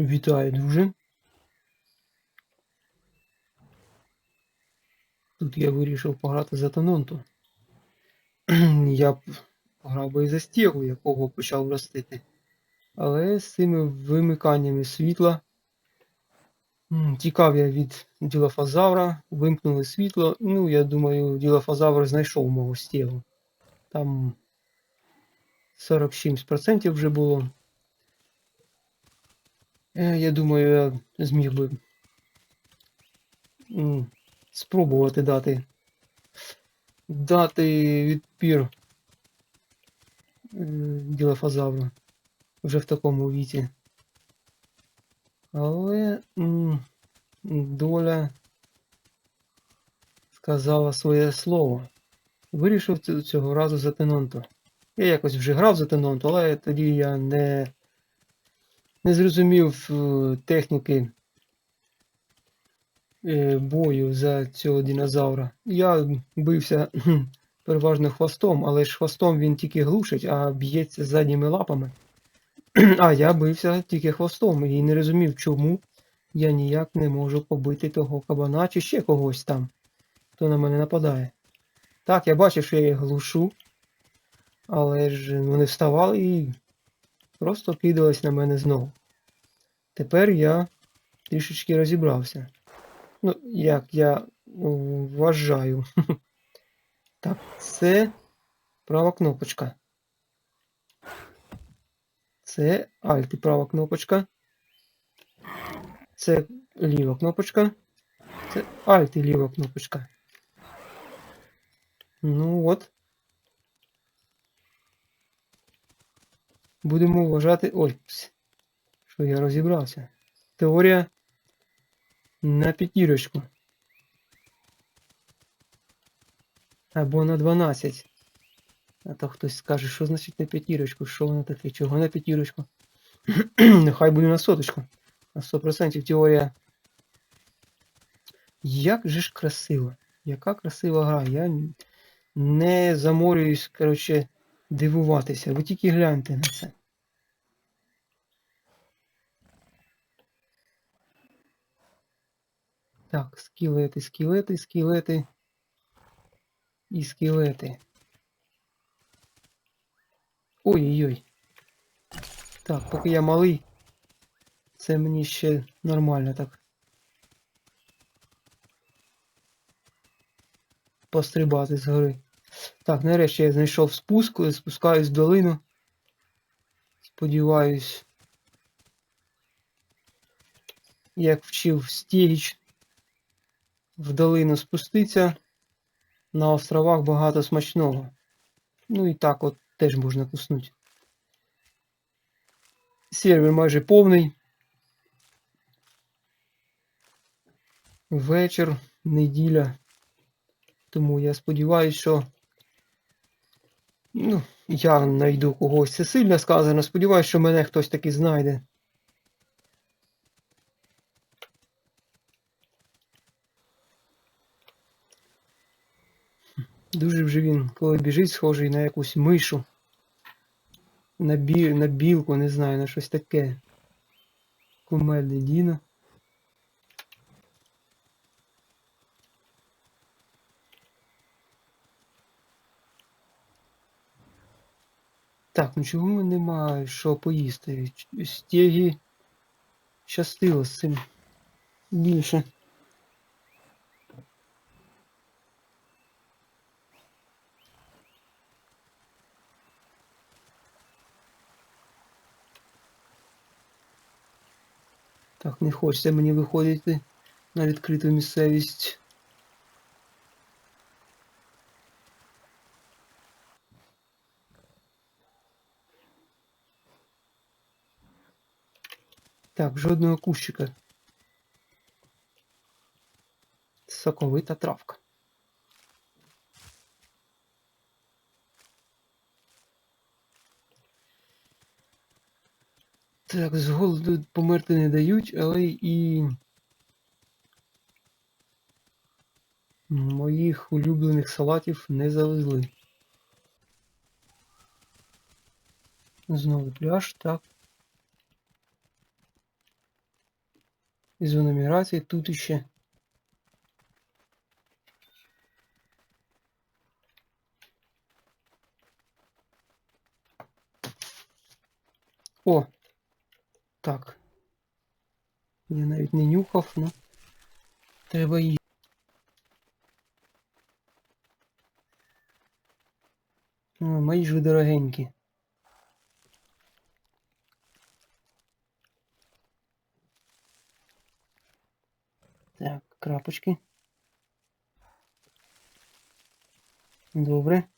Вітаю, друже. Тут я вирішив пограти за Тононту. Я б пограв би і за стігу, якого почав ростити. Але з цими вимиканнями світла тікав я від ділофазавра, вимкнули світло. Ну, я думаю, ділофазавр знайшов мого стігу. Там 47% вже було. Е, Я думаю, я зміг би спробувати дати дати відпір ділофазавру вже в такому віці. Але доля сказала своє слово. Вирішив цього разу за Тенонто. Я якось вже грав за Тенонто, але тоді я не, не зрозумів е, техніки е, бою за цього динозавра. Я бився переважно хвостом, але ж хвостом він тільки глушить, а б'ється задніми лапами. А я бився тільки хвостом і не розумів, чому я ніяк не можу побити того кабана чи ще когось там, хто на мене нападає. Так, я бачив, що я їх глушу, але ж вони вставали і просто кидались на мене знову. Тепер я трішечки розібрався. Ну, як я ну, вважаю. Так, це права кнопочка. Це Alt і права кнопочка. Це ліва кнопочка. Це Alt і ліва кнопочка. Ну от. Будемо вважати. Ой, що я розібрався. Теорія на п'ятірочку. Або на 12. А то хтось скаже, що значить на п'ятірочку, що воно таке, чого на п'ятірочку? Нехай буде на соточку. На 100% теорія. Як же ж красиво. Яка красива гра. Я не заморююсь, коротше, дивуватися. Ви тільки гляньте на це. Так, скелети, скелети, скелети. І скелети. Ой-ой-ой. Так, поки я малий, це мені ще нормально так. Пострибати з гори. Так, нарешті я знайшов спуск, спускаюсь в долину. Сподіваюсь. Як вчив Стігіч, в долину спуститься. На островах багато смачного. Ну і так от теж можна куснути. Сервер майже повний. Вечір, неділя. Тому я сподіваюся, що ну, я знайду когось. Це сильно сказано. Сподіваюся, що мене хтось таки знайде. Дуже вже він, коли біжить, схожий на якусь мишу. На, бі... на білку, не знаю, на щось таке. Кумедне Діно. Так, ну чому немає що поїсти? Стегі щастило з цим більше. Так, не хочеться мені виходити на відкриту місцевість. Так, жодного кущика. Соковита травка. Так, з голоду померти не дають, але і моїх улюблених салатів не завезли. Знову пляж, так. Зона міграції, тут іще. О! Так. Я навіть не нюхав, ну. Треба її. О, мої ж ви дорогенькі. Так, крапочки. Добре.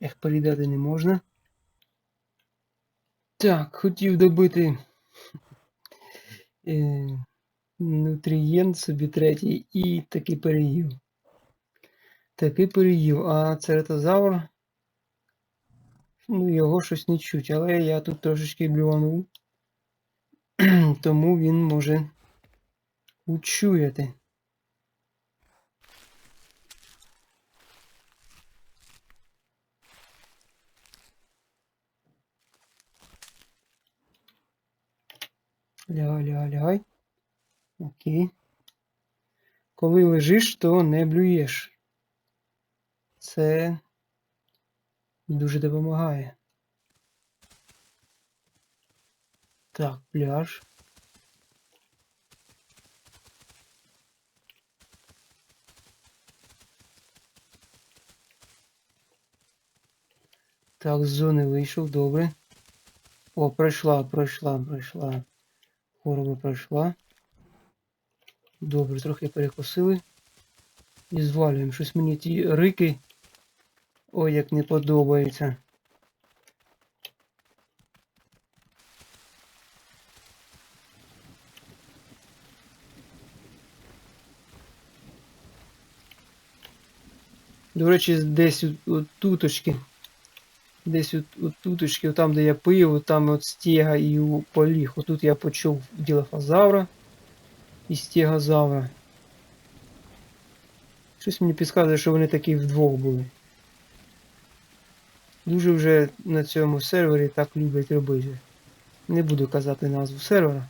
Ех, передати не можна. Так, хотів добити е, нутрієнт собі третій і таки переїв. Таки переїв, а цератозавр. Ну, його щось не чуть, але я тут трошечки блюванув. Тому він може учуяти. Лягай, лягай, лягай. Окей. Коли лежиш, то не блюєш. Це дуже допомагає. Так, пляж. Так, з зони вийшов, добре. О, пройшла, пройшла, пройшла. Хвороба пройшла. Добре, трохи перекосили. І звалюємо. Щось мені ті рики. Ой, як не подобається. До речі, десь от, от туточки. Десь от, от туточки, от там, де я пив, там от стега і у поліг. Отут я почув ділофазавра і стегозавра. Щось мені підказує, що вони такі вдвох були. Дуже вже на цьому сервері так люблять робити. Не буду казати назву сервера.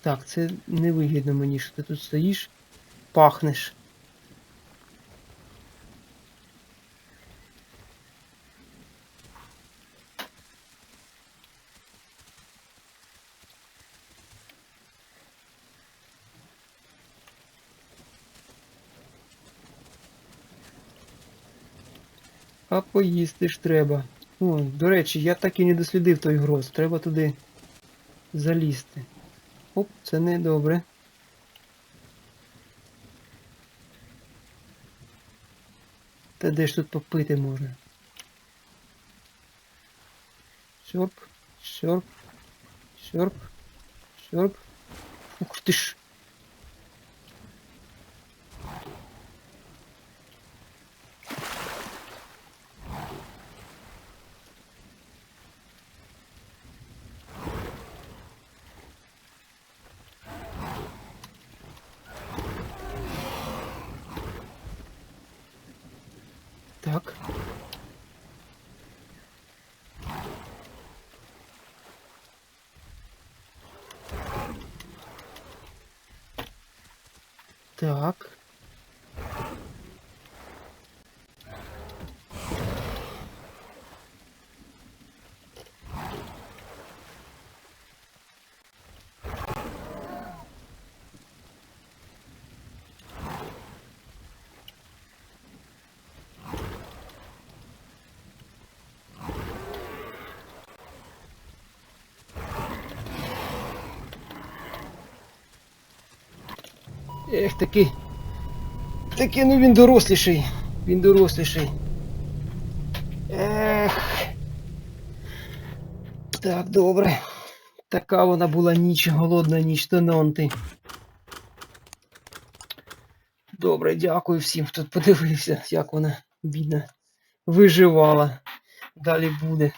Так, це невигідно мені, що ти тут стоїш, пахнеш. А поїсти ж треба. О, до речі, я так і не дослідив той гроз. Треба туди залізти. Оп, це не добре. Та де ж тут попити можна? Сьорп, сьорп, сьорп, сьорп. Ух ти ж. Так. Так. Ех, таки. Таки, ну він доросліший. Він доросліший. Ех. Так, добре. Така вона була ніч, голодна ніч тононти. Добре, дякую всім, хто подивився, як вона бідна виживала. далі буде.